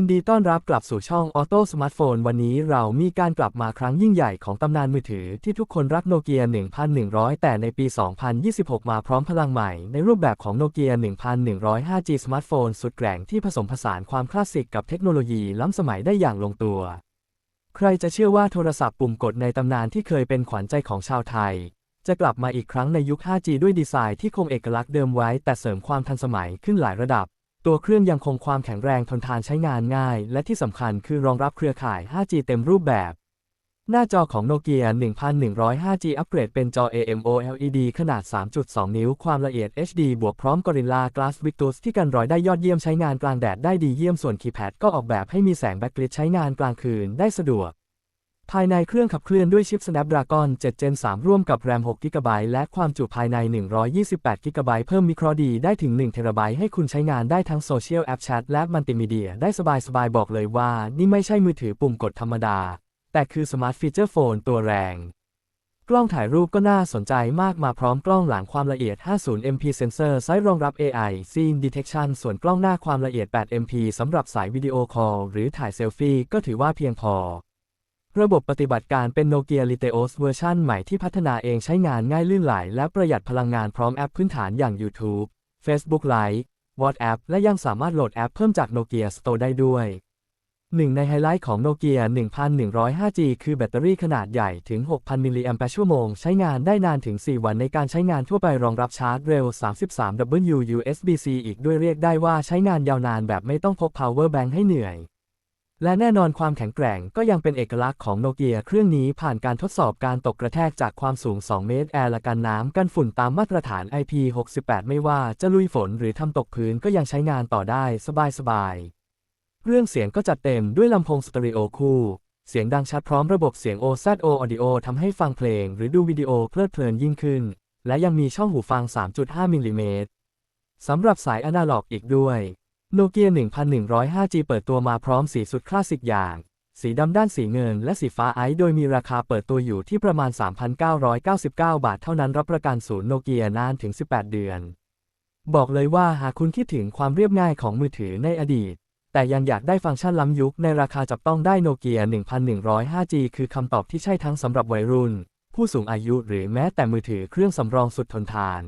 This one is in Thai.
ยินดีต้อนรับกลับสู่ช่อง Auto Smartphone วันนี้เรามีการกลับมาครั้งยิ่งใหญ่ของตำนานมือถือที่ทุกคนรักโนเกีย 1100 แต่ในปี 2026 มาพร้อมพลังใหม่ในรูปแบบของโนเกีย 1100 5G สมาร์ทโฟนสุดแกร่งที่ผสมผสานความคลาสสิกกับเทคโนโลยีล้ำสมัยได้อย่างลงตัว ใครจะเชื่อว่าโทรศัพท์ปุ่มกดในตำนานที่เคยเป็นขวัญใจของชาวไทย จะกลับมาอีกครั้งในยุค 5G ด้วยดีไซน์ที่คงเอกลักษณ์เดิมไว้ แต่เสริมความทันสมัยขึ้นหลายระดับ ตัวเครื่องยังคงความแข็งแรงทนทานใช้งานง่าย และที่สำคัญคือรองรับเครือข่าย 5G เต็มรูปแบบ หน้าจอของโนเกีย1100 5G อัปเกรดเป็นจอ AMOLED ขนาด 3.2 นิ้ว ความละเอียด HD บวกพร้อม Gorilla Glass Victus ที่กันรอยได้ยอดเยี่ยมใช้งานกลางแดดได้ดีเยี่ยมส่วนคีย์แพดก็ออกแบบให้มีแสงแบ็คลิตใช้งานกลางคืนได้สะดวก ภายในเครื่องขับเคลื่อนด้วยชิป Snapdragon 7 Gen 3 ร่วมกับ RAM 6 GB และความจุภายใน 128 GB เพิ่มมิโครดีได้ถึง 1 TB ให้คุณใช้งานได้ทั้งโซเชียลแอปแชทและมัลติมีเดียได้สบายๆ บอกเลยว่า นี่ไม่ใช่มือถือปุ่มกดธรรมดา แต่คือสมาร์ทฟีเจอร์โฟนตัวแรง กล้องถ่ายรูปก็น่าสนใจมากมาพร้อมกล้องหลังความละเอียด 50 MP Sensor ไซส์รองรับ AI Scene Detection ส่วนกล้องหน้าความละเอียด 8 MP สำหรับสายวิดีโอคอลหรือถ่ายเซลฟี่ก็ถือว่าเพียงพอ ระบบปฏิบัติการเป็น Nokia Liteos เวอร์ชันใหม่ที่พัฒนาเองใช้งานง่ายลื่นไหล และประหยัดพลังงานพร้อมแอปพื้นฐานอย่าง YouTube Facebook Lite WhatsApp และยังสามารถโหลดแอปเพิ่มจาก Nokia Store ได้ด้วยหนึ่งในไฮไลท์ของ Nokia 1100 5G คือแบตเตอรี่ขนาดใหญ่ถึง 6,000 มิลลิแอมป์ชั่วโมง ใช้งานได้นานถึง 4 วันในการใช้งานทั่วไปรองรับชาร์จเร็ว 33W USB-C อีกด้วยเรียกได้ว่าใช้งานยาวนานแบบไม่ต้องพก power bank ให้เหนื่อย และแน่นอนความแข็งแกร่งก็ยังเป็นเอกลักษณ์ของโนเกียเครื่องนี้ผ่านการทดสอบการตกกระแทกจากความสูง 2 เมตร แอร์และกันน้ำกันฝุ่นตามมาตรฐาน IP68 ไม่ว่าจะลุยฝนหรือทำตกพื้นก็ยังใช้งานต่อได้สบายๆ เรื่องเสียงก็จัดเต็มด้วยลำโพงสเตอริโอคู่ เสียงดังชัดพร้อมระบบเสียง OZO Audio ทำให้ฟังเพลงหรือดูวิดีโอเพลิดเพลินยิ่งขึ้น และยังมีช่องหูฟัง 3.5 มิลลิเมตรสำหรับสายอนาล็อกอีกด้วย โนเกีย 1105G เปิดตัวมาพร้อมสีสุดคลาสสิกอย่าง สีดำด้านสีเงินและสีฟ้าไอซ์โดยมีราคาเปิดตัวอยู่ที่ประมาณ 3,999 บาทเท่านั้นรับประกันศูนย์โนเกียนานถึง 18 เดือน บอกเลยว่าหากคุณคิดถึงความเรียบง่ายของมือถือในอดีต แต่ยังอยากได้ฟังก์ชันล้ำยุคในราคาจับต้องได้โนเกีย 1105G คือคำตอบที่ใช่ทั้งสำหรับวัยรุ่น ผู้สูงอายุหรือแม้แต่มือถือเครื่องสำรองสุดทนทาน